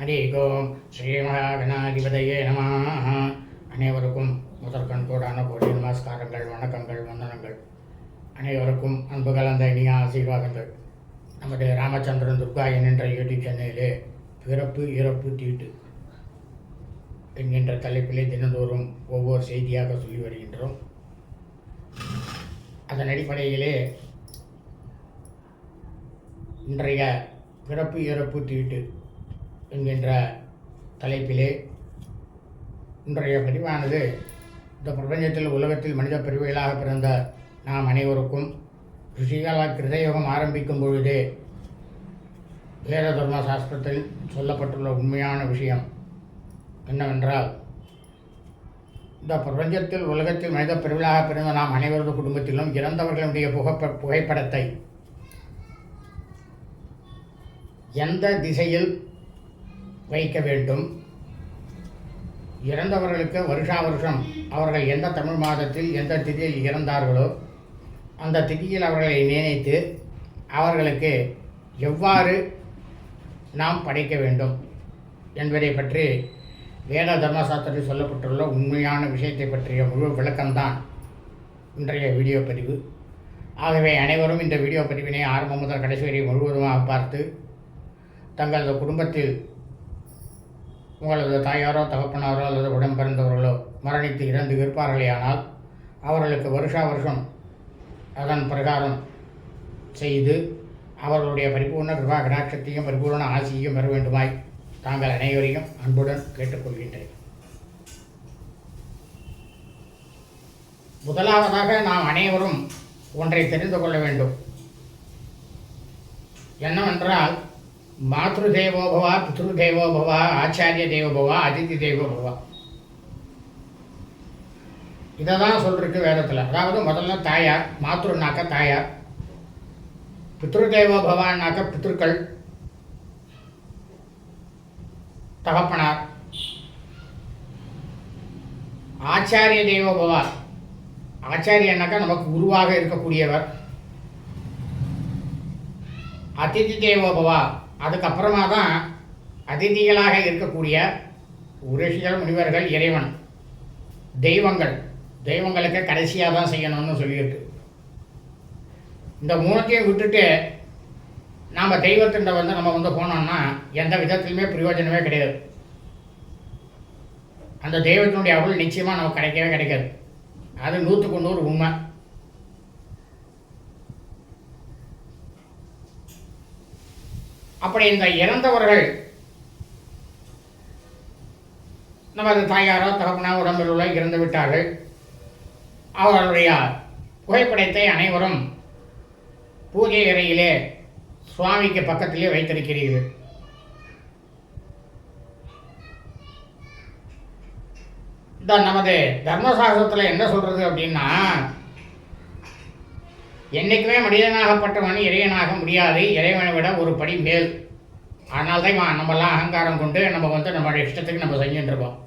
அடிகோம் ஸ்ரீமகாகணாதிபதையே நம. அனைவருக்கும் முதற்கண் கூடான கோடி நமஸ்காரங்கள் வணக்கங்கள் வந்தனங்கள். அனைவருக்கும் அன்பு கலந்த இனிய ஆசீர்வாதங்கள். நமது ராமச்சந்திரன் துர்காயன் என்ற யூடியூப் சேனலிலே பிறப்பு இறப்பு தீட்டு என்கின்ற தலைப்பிலே தினந்தோறும் ஒவ்வொரு செய்தியாக சொல்லி வருகின்றோம். அதன் அடிப்படையிலே இன்றைய பிறப்பு இறப்பு தீட்டு என்கின்ற தலைப்பிலே இன்றைய பதிவானது இந்த பிரபஞ்சத்தில் உலகத்தில் மனித பிரிவுகளாக பிறந்த நாம் அனைவருக்கும் ரிஷிகால கிருதயோகம் ஆரம்பிக்கும் பொழுதே வேத தர்ம சாஸ்திரத்தில் சொல்லப்பட்டுள்ள உண்மையான விஷயம் என்னவென்றால் இந்த பிரபஞ்சத்தில் உலகத்தில் மனித பிரிவுகளாக பிறந்த நாம் அனைவரது குடும்பத்திலும் இறந்தவர்களுடைய புகைப்ப புகைப்படத்தை எந்த திசையில் வைக்க வேண்டும். இறந்தவர்களுக்கு வருஷா வருஷம் அவர்கள் எந்த தமிழ் மாதத்தில் எந்த திதியில் இறந்தார்களோ அந்த திதியில் அவர்களை நினைத்து அவர்களுக்கு எவ்வாறு நாம் படைக்க வேண்டும் என்பதை பற்றி வேத தர்மசாஸ்திரத்தில் சொல்லப்பட்டுள்ள உண்மையான விஷயத்தை பற்றிய முழு விளக்கம்தான் இன்றைய வீடியோ பதிவு. ஆகவே அனைவரும் இந்த வீடியோ பதிவினை ஆரம்பம் முதல் கடைசி வரை முழுவதுமாக பார்த்து தங்களது குடும்பத்தில் உங்களது தாயாரோ தகப்பனாரோ அல்லது உடன் பிறந்தவர்களோ மரணித்து இறந்து இருப்பார்களேயானால் அவர்களுக்கு வருஷா வருஷம் அதன் பிரகாரம் செய்து அவர்களுடைய பரிபூர்ண கிருபா கடாட்சத்தையும் பரிபூர்ண ஆசியையும் பெற வேண்டுமாய் தாங்கள் அனைவரையும் அன்புடன் கேட்டுக்கொள்கின்றேன். முதலாவதாக நாம் அனைவரும் ஒன்றை தெரிந்து கொள்ள வேண்டும். என்னவென்றால் மாத்ரு தேவோ பித்ரு தேவோ பவா ஆச்சாரிய தேவோ பவா அதிதி தேவோ பவா இதை தான் சொல்லிருக்கு வேதத்தில். அதாவது முதல்ல தாயார் மாத்ருனாக்க தாயார் பித்ரு தேவோ பவான்னாக்க பித்ருக்கள் தகப்பனார் ஆச்சாரிய தேவோ பவா. ஆச்சாரியனாக்கா நமக்கு குருவாக இருக்கக்கூடியவர். அதிதி தேவோ பவா. அதுக்கப்புறமா தான் அதிதிகளாக இருக்கக்கூடிய ரிஷிகள் முனிவர்கள் இறைவன் தெய்வங்கள் தெய்வங்களுக்கு கடைசியாக தான் செய்யணும்னு சொல்லியிருக்கு. இந்த மூணுத்தையும் விட்டுட்டு நாம் தெய்வத்திட்ட வந்து நம்ம வந்து போனோம்னா எந்த விதத்துலையுமே பிரயோஜனமே கிடையாது. அந்த தெய்வத்தினுடைய அருள் நிச்சயமாக நமக்கு கிடைக்கவே கிடைக்காது. அது நூற்றுக்கு நூறு உண்மை. அப்படி இந்த இறந்தவர்கள் நமது தாயாரோ தகப்பனா உடம்பில் உள்ள இறந்து விட்டார்கள். அவர்களுடைய புகைப்படத்தை அனைவரும் பூஜை அறையிலே சுவாமிக்கு பக்கத்திலே வைத்திருக்கிறீர்கள். இந்த நமது தர்மசாஸ்திரத்தில் என்ன சொல்கிறது அப்படின்னா என்றைக்குமே மனிதனாகப்பட்டவன் இறைவனாக முடியாது. இறைவனை விட ஒரு படி மேல். அதனால தான் இவன் நம்மலாம் அகங்காரம் கொண்டு நம்ம வந்து நம்மளுடைய இஷ்டத்துக்கு நம்ம செஞ்சுட்டு இருக்கோம்.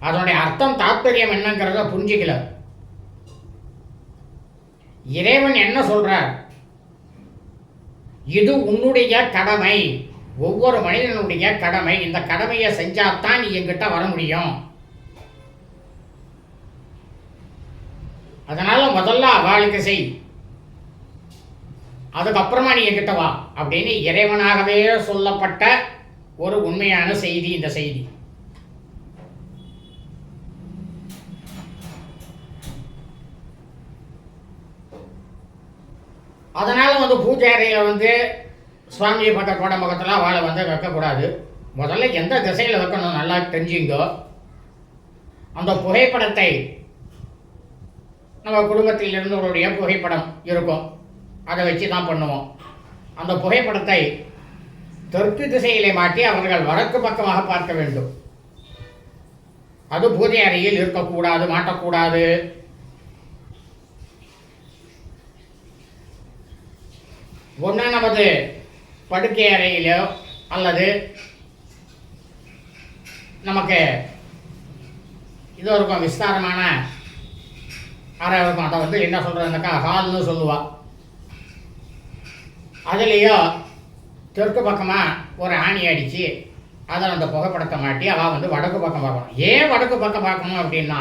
அதனுடைய அர்த்தம் தாத்பரியம் என்னங்கிறத புரிஞ்சிக்கல. இறைவன் என்ன சொல்றார்? இது உன்னுடைய கடமை. ஒவ்வொரு மனிதனுடைய கடமை. இந்த கடமையை செஞ்சாதான் நீ எங்கிட்ட வர முடியும். அதனால முதல்ல அவளுக்கு செய். அதுக்கப்புறமா நீ என்கிட்ட வா அப்படின்னு இறைவனாகவே சொல்லப்பட்ட ஒரு உண்மையான செய்தி இந்த செய்தி. அதனால் வந்து பூஜை அறையில் வந்து சுவாமியை பக்க கோட முகத்தில் வாழை வந்து வைக்கக்கூடாது. முதல்ல எந்த திசையில் வைக்கணும் நல்லா தெரிஞ்சுங்கோ. அந்த புகைப்படத்தை நம்ம குடும்பத்தில் இருந்தவருடைய புகைப்படம் இருக்கும். அதை வச்சு தான் பண்ணுவோம். அந்த புகைப்படத்தை தெற்கு திசையிலே மாட்டி அவர்கள் வடக்கு பக்கமாக பார்க்க வேண்டும். அது பூஜை அறையில் இருக்கக்கூடாது மாட்டக்கூடாது. ஒன்று நமது படுக்கை அறையிலோ அல்லது நமக்கு இது இருக்கும் விஸ்தாரமான அறை இருக்கும். அதை வந்து என்ன சொல்கிறதுனாக்கா ஹால்னு சொல்லுவாள் அதுலேயோ தெற்கு பக்கமாக ஒரு ஆணி அடித்து அதில் அந்த புகைப்படத்தை மாட்டி அவள் வந்து வடக்கு பக்கம் பார்க்கணும். ஏன் வடக்கு பக்கம் பார்க்கணும் அப்படின்னா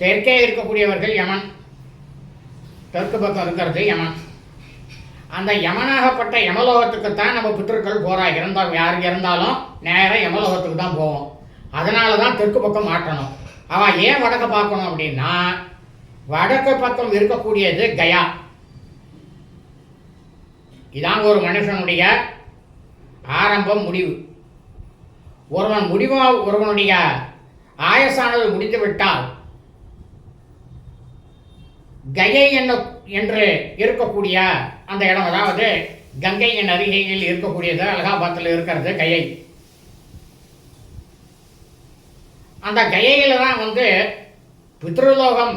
தெற்கே இருக்கக்கூடியவர்கள் யமன். தெற்கு பக்கம் இருக்கிறது யமன். அந்த யமனாகப்பட்ட யமலோகத்துக்கு தான் நம்ம பித்தர்கள் போகிறா இருந்தால் யார் இருந்தாலும் நேராக யமலோகத்துக்கு தான் போவோம். அதனால தான் தெற்கு பக்கம் மாற்றணும். அவள் ஏன் வடக்கு பார்க்கணும் அப்படின்னா வடக்கு பக்கம் இருக்கக்கூடியது கயா. இதாங்க ஒரு மனுஷனுடைய ஆரம்பம் முடிவு. ஒருவன் முடிவா ஒருவனுடைய ஆயசானது முடிந்துவிட்டால் கயை என்ன என்று இருக்கக்கூடிய அந்த இடம் அதாவது கங்கையின் அருகையில் இருக்கக்கூடியது அலகாபாத்தில் இருக்கிறது கயை. அந்த கயையில் தான் வந்து பித்ருலோகம்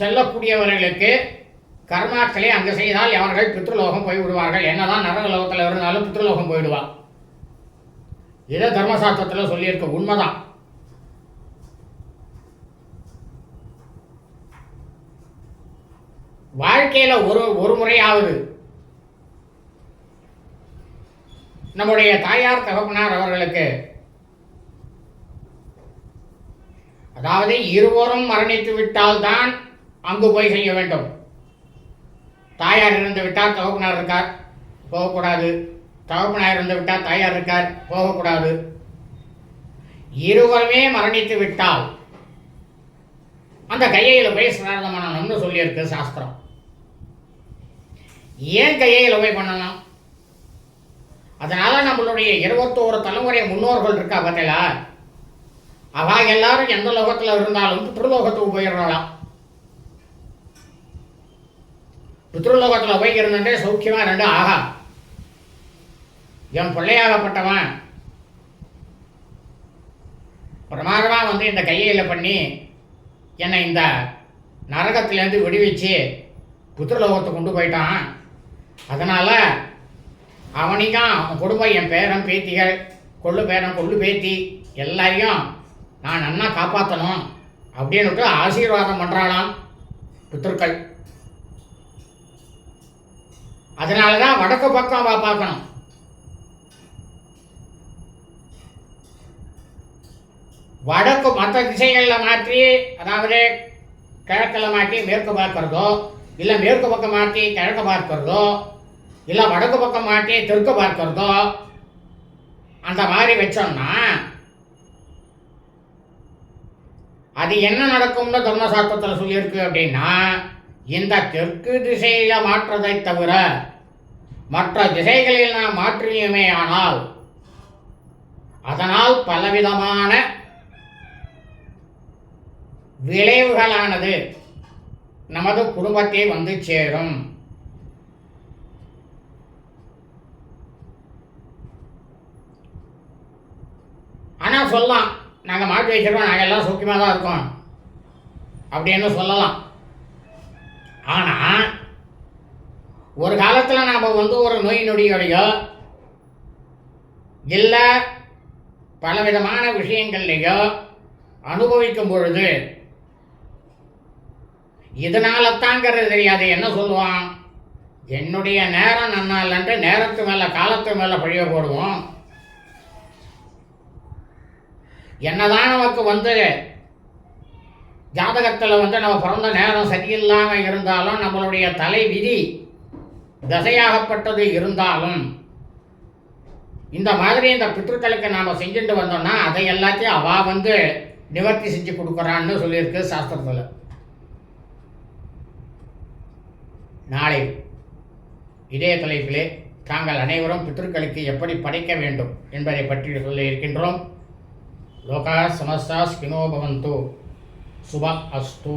செல்லக்கூடியவர்களுக்கு கர்மாக்களை அங்கே செய்தால் அவர்கள் பித்ருலோகம் போய் விடுவார்கள் என்னதான் நரகலோகத்தில் இருந்தாலும் பித்ருலோகம் போயிடுவா இதை தர்மசாஸ்திரத்தில் சொல்லியிருக்க. உண்மைதான். வாழ்க்கையில் ஒரு ஒரு முறையாவது நம்முடைய தாயார் தகப்பனார் அவர்களுக்கு அதாவது இருவரும் மரணித்து விட்டால்தான் அங்கு போய் செய்ய வேண்டும். தாயார் இருந்து விட்டால் தகப்பனார் இருக்கார் போகக்கூடாது. தகப்பனார் இருந்து விட்டால் தாயார் இருக்கார் போகக்கூடாது. இருவருமே மரணித்து விட்டால் அந்த கையையில் போய் சிராதம் பண்ணணும்னு சொல்லியிருக்கு சாஸ்திரம். ஏன் கையையில் போய் பண்ணணும்? அதனால நம்மளுடைய இருபத்தோரு தலைமுறை முன்னோர்கள் இருக்கா பார்த்தீங்களா? அவ எல்லாரும் எந்த லோகத்தில் இருந்தாலும் பித்ருலோகத்துக்கு போயிடுறாளாம். பித்ருலோகத்தில் போய் இருந்துட்டு சௌக்கியமாக ரெண்டு ஆகா. என் பிள்ளையாகப்பட்டவன் பிரமாதமாக வந்து இந்த கையில் பண்ணி என்னை இந்த நரகத்திலேருந்து விடுவிச்சு புத்திரலோகத்தை கொண்டு போயிட்டான். அதனால் அவனையும் அவன் குடும்பம் என் பேரன் பேத்திகள் கொள்ளு பேரன் கொள்ளு பேத்தி எல்லாரையும் நான் நன்னா காப்பாற்றணும் அப்படின்னுட்டு ஆசீர்வாதம் பண்ணுறாளாம் பித்திருக்கள். அதனால தான் வடக்கு பக்கம் வா பார்க்கணும். வடக்கு மற்ற திசைகளில் மாற்றி அதாவது கிழக்கில் மாற்றி மேற்கு பார்க்கறதோ இல்லை மேற்கு பக்கம் மாற்றி கிழக்கு பார்க்கறதோ இல்லை வடக்கு பக்கம் மாற்றி தெற்கு பார்க்கறதோ அந்த மாதிரி வச்சோம்னா அது என்ன நடக்கும்னு தர்மசாஸ்திரத்தில் சொல்லியிருக்கு அப்படின்னா இந்த தெற்கு திசையில் மாற்றதை தவிர மற்ற திசைகளில் நாம் மாற்றியுமே ஆனால் அதனால் பலவிதமான விளைவுகளானது நமது குடும்பத்தை வந்து சேரும். ஆனால் சொல்லலாம் நாங்கள் மாற்றி வச்சிருக்கோம் நாங்கள் எல்லாம் சௌக்கியமாக தான் இருக்கோம். அப்படின்னு சொல்லலாம். ஆனால் ஒரு காலத்தில் நாம் வந்து ஒரு நோய் நொடியோடையோ இல்லை பலவிதமான விஷயங்கள்லையோ அனுபவிக்கும் பொழுது இதனால தாங்கிறது தெரியாது. என்ன சொல்லுவான்? என்னுடைய நேரம் நன்னா இல்லைன்ட்டு நேரத்து மேலே காலத்து மேலே பழிய போடுவோம். என்னதான் நமக்கு வந்து ஜாதகத்தில் வந்து நம்ம பிறந்த நேரம் சரியில்லாமல் இருந்தாலும் நம்மளுடைய தலை விதி தசையாகப்பட்டது இருந்தாலும் இந்த மாதிரி இந்த பித்ருக்களுக்கு நாம் செஞ்சுட்டு வந்தோம்னா அதை எல்லாத்தையும் அவ வந்து நிவர்த்தி செஞ்சு கொடுக்குறான்னு சொல்லியிருக்கு சாஸ்திரத்தில். நாளை இதே தலைப்பிலே தாங்கள் அனைவரும் பித்ருக்களுக்கு எப்படி படைக்க வேண்டும் என்பதை பற்றி சொல்ல இருக்கின்றோம். லோகா சமஸ்தா ஸ்கினோ பவந்து. சுப அஸ்து.